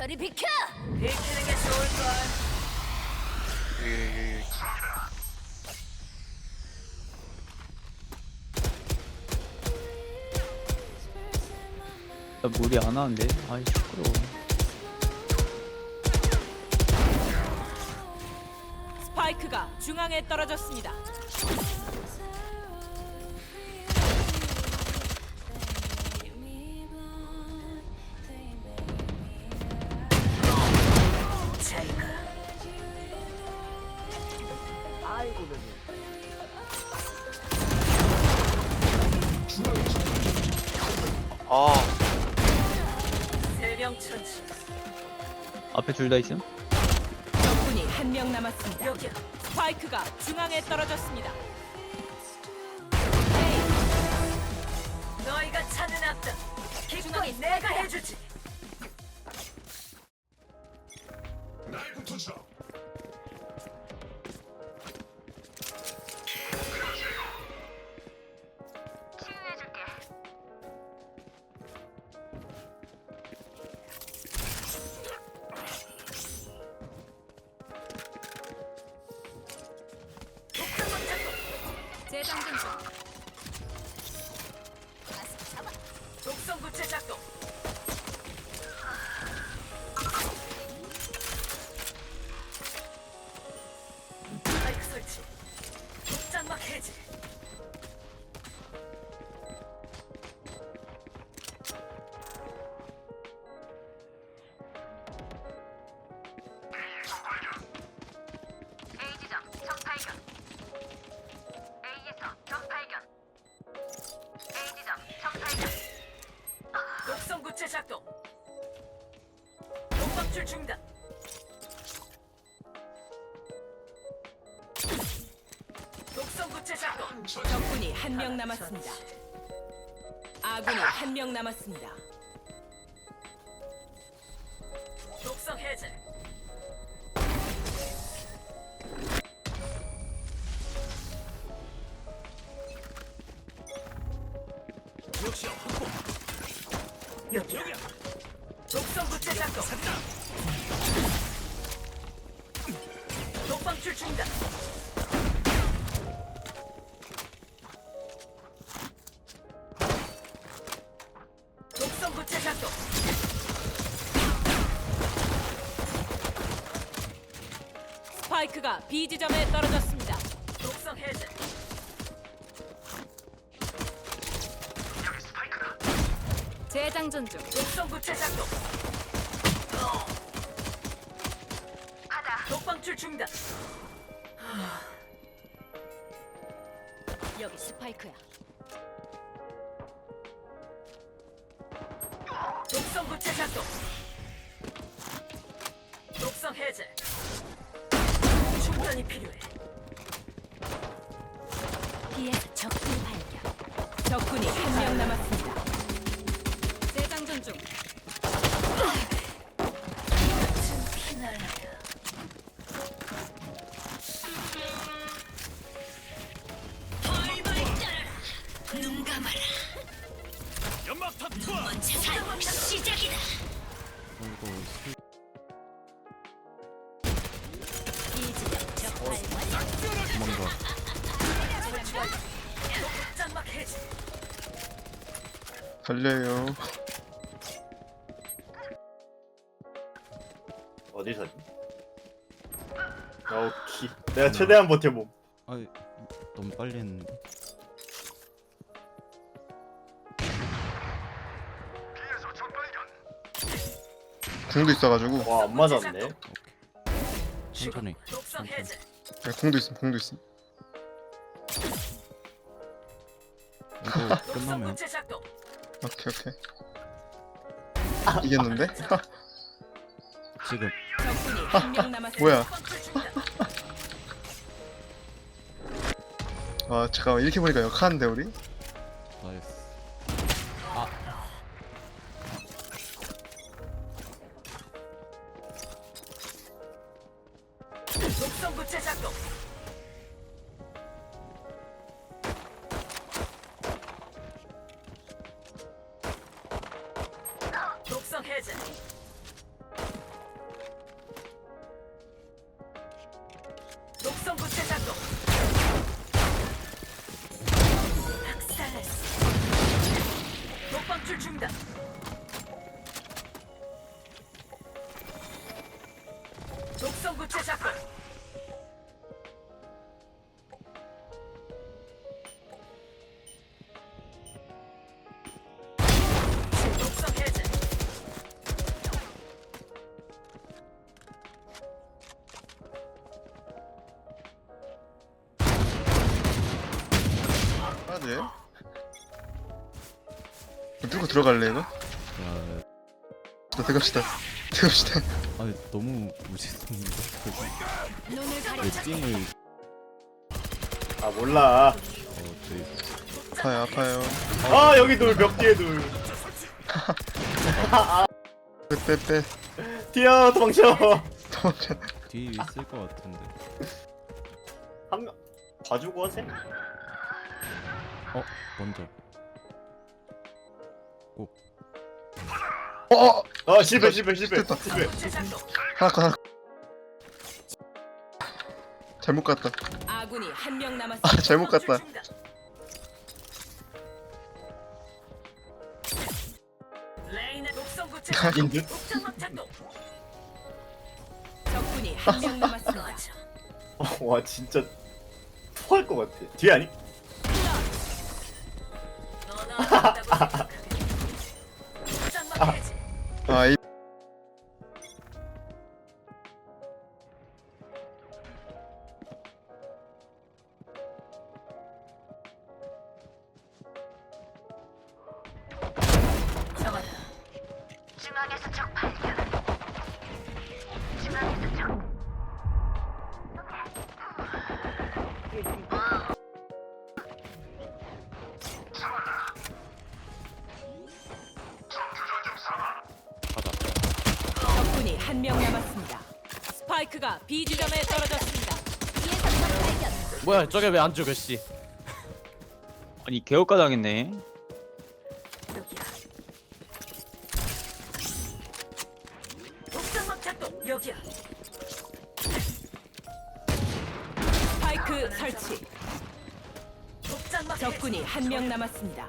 저리 비켜! 비키는 게 좋을걸. 예예예 나 무리 안 하는데 아이 시끄러워 스파이크가 중앙에 떨어졌습니다. 앞에 둘 다 있음? 적군이 한 명 남았습니다. 스파이크가 중앙에 떨어졌습니다. 너희가 찾는 앞다. 기꺼이 내가 해주지. 재장전 중. 독성 구체 작동. 스파이크 설치. 짠막 해지. 독방출 중단. 독성 구체 작동. 적군이 한 명 남았습니다. 아군이 한 명 남았습니다. 독성 해제. 여기야. 독성 구체 작동. 독방출 중단. 독성 구체 작동. 스파이크가 B 지점에 떨어졌습니다. 독성 해제. 재장전 중. 독성 구체 작동. 가다. 독방출 중단. 여기 스파이크야. 독성 구체 작동. 독성 해제. 충전이 필요해. B에서 적군 발견. 적군이 한 명 남았습 해제. 달려요 어디 사지? 오케이. 내가 최대한 버텨봄. 아이 너무 빨리 했는데 궁도 있어가지고 와 안 맞았네. 천천히 천천히. 야, 있음 궁도 있음 이거 독성 끝나면. 오케이 오케이 이겼는데? 지금. 뭐야. 아 잠깐만 이렇게 보니까 역하는데 우리? 나이스 독성부채 작동. 독성 해제. 독성부채 작동. 독방출 중단. 아 네. 누구 들어갈래 이거? 야, 자, 들어갑시다. 들어갑시다. 아니 너무 가리자. 찡을 아 몰라 어 저희 아파요 아파요. 아 여기 둘벽 뒤에 둘 빼빼빼. 튀어 도망쳐 도망쳐. 뒤에 있을 것 같은데. 한 명 봐주고 하세요 어 먼저. 어, 어. 아 실패 실패 실패 됐다. 실패 하나 컷 하나. 컷. 잘못 갔다. 아군이 한 명 남았습니다. 아 잘못 갔다. 독성 구체. 적군이 한 명 남았습니다. 와 진짜 토할 것 같아 뒤에 아니? 중앙에서 적 발견. 중앙에서 적. 적군이 한 명 남았습니다. 스파이크가 B 지점에 떨어졌습니다. B에서 적 발견. 뭐야 저게 왜 안 죽여 씨 아니 개업가 당했네. 여기야. 스파이크 설치. 적군이 한 명 남았습니다.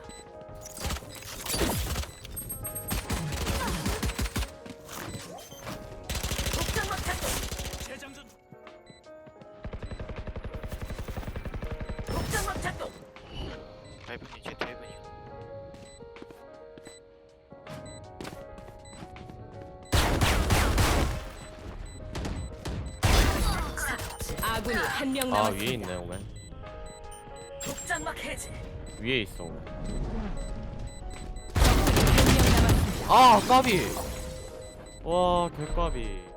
아군이 한 명아 남았습니다. 위에 있네 오맨 독장막 해제. 위에 있어 오맨 한명 남았습니다. 아 까비 와 개까비